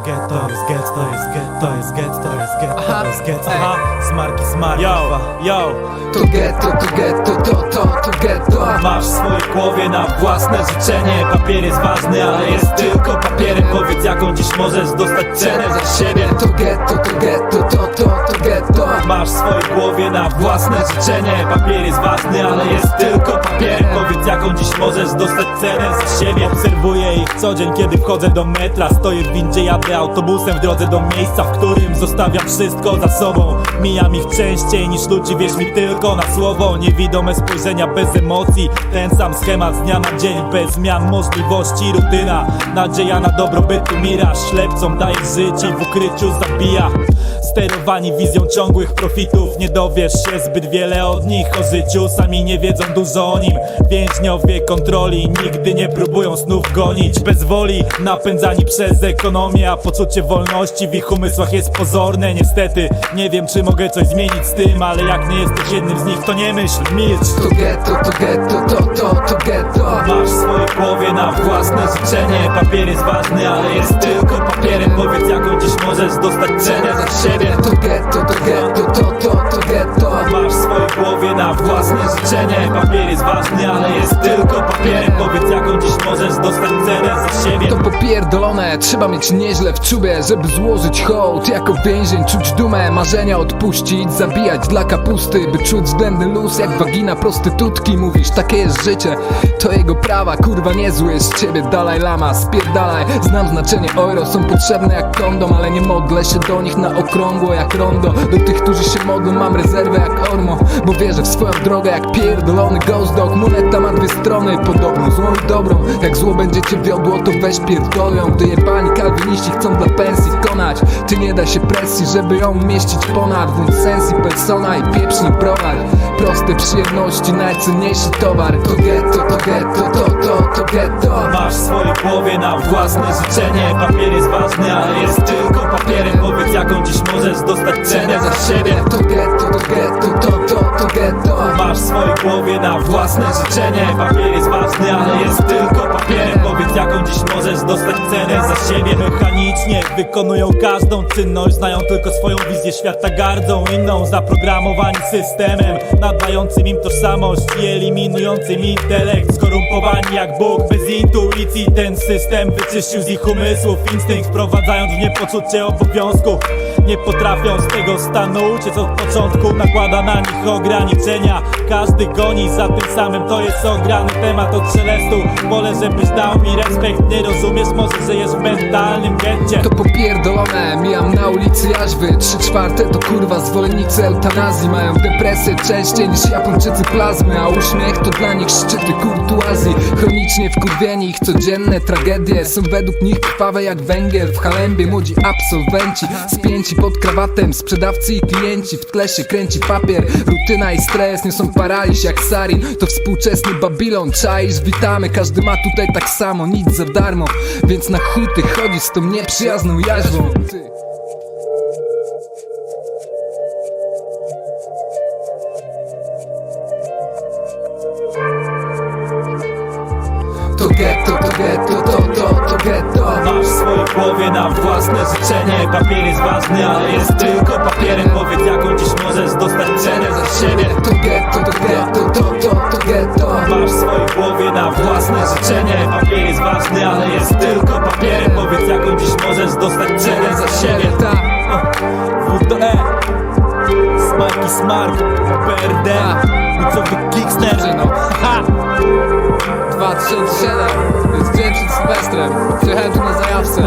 get, to jest get, to jest get, to jest get, Aha. to jest get, Ej. aha, smarki, smarki, Yo, yo, To getto, to getto, to to, to getto. Masz w swojej głowie na własne życzenie. Papier jest ważny, ale jest tylko papierem. Powiedz jaką dziś możesz dostać cenę za siebie. To getto, to getto, to to, to getto Masz w swojej głowie na własne życzenie. Papier jest ważny, ale jest tylko papierem Powiedz jaką dziś możesz dostać cenę za siebie. Obserwuję ich co dzień, kiedy wchodzę do metra. Stoję w windzie, jadę autobusem w drodze do miejsca W którym zostawiam wszystko za sobą. Mijam ich częściej niż ludzi, wierz mi tylko na słowo. Niewidome spojrzenia bez emocji. Ten sam schemat z dnia na dzień Bez zmian możliwości, rutyna Nadzieja na dobrobytu miraż Ślepcom daje życie i w ukryciu zabija. Sterowani wizją ciągłych profitów. Nie dowiesz się zbyt wiele od nich o życiu. Sami nie wiedzą dużo o nim. Więźniowie kontroli nigdy nie próbują snów gonić. Bez woli napędzani przez ekonomię A poczucie wolności w ich umysłach jest pozorne. Niestety nie wiem czy mogę coś zmienić z tym Ale jak nie jesteś jednym z nich to nie myśl, milcz. To getto, to getto, to to, to getto Masz w swojej głowie na własne życzenie. Papier jest ważny, ale jest tylko papierem. Powiedz jaką dziś możesz dostać cenę za siebie własne życzenie. Papier jest ważny, ale jest tylko papierem Powiedz jaką dziś możesz dostać cenę za siebie. To popierdolone, trzeba mieć nieźle w czubie Żeby złożyć hołd. Jako więzień Czuć dumę, marzenia odpuścić Zabijać dla kapusty, by czuć względny luz. Jak wagina prostytutki Mówisz, takie jest życie, to jego prawa Kurwa niezły z ciebie Dalaj Lama Spierdalaj, znam znaczenie euro Są potrzebne jak kondom, ale nie modlę się do nich na okrągło jak rondo. Do tych, którzy się modlą mam rezerwę jak ormo Bo wierzę w swoją drogę jak pierdolony ghost dog. Ma dwie strony, podobno złą i dobrą Jak zło będzie cię wiodło, to weź pierdolą Gdy jebani kalwiniści chcą dla pensji konać Ty nie da się presji, żeby ją umieścić ponad Włącz sens i persona i pieprznik browar? Proste przyjemności, najcenniejszy towar. To getto, to getto, to to, to getto Masz w swojej głowie na własne życzenie. Papier jest ważny, ale jest tylko papierem. Powiedz jaką dziś możesz dostać cenę za siebie. To getto, to getto, Masz w swojej głowie na własne życzenie. Papier jest ważny, ale jest tylko papierem. Powiedz jaką dziś możesz dostać cenę za siebie Wykonują. Każdą czynność Znają tylko swoją wizję świata. Gardzą inną zaprogramowani systemem Nadającym im tożsamość i eliminującym intelekt. Skorumpowani jak Bóg bez intuicji Ten system wyczyścił z ich umysłów. Instynkt wprowadzając w nie poczucie obowiązku Nie potrafią z tego stanu uciec. Od początku Nakłada na nich ograniczenia. Każdy goni za tym samym. To jest ograny temat od szelestu Wolę żebyś dał mi respekt. Nie rozumiesz może, że jest w mentalnym getcie To popierdolone, mijam na ulicy Jaźwy. Trzy czwarte to kurwa zwolennicy eutanazji. Mają depresję częściej niż Japończycy plazmy A uśmiech to dla nich szczyty kurtuazji. Chronicznie wkurwieni ich codzienne tragedie Są według nich krwawe jak węgiel W halembie młodzi absolwenci Spięci pod krawatem sprzedawcy i klienci W tle się kręci papier. Rutyna i stres niosą paraliż jak sarin. To współczesny Babilon, czaisz, witamy. Każdy ma tutaj tak samo, nic za darmo. Więc na chuj ty chodzisz z tą nieprzyjazną jaźwą. To getto, to getto, to to, to getto Masz w swojej głowie na własne życzenie Papier jest ważny, ale jest tylko papierem dostać cenę za siebie. Ta, w do E. Smarki Smart, PRD Ucowy Kicksner no. Ha! 2007 Jest dzień przed Sylwestrem. Przyjechałem tu na zajawce.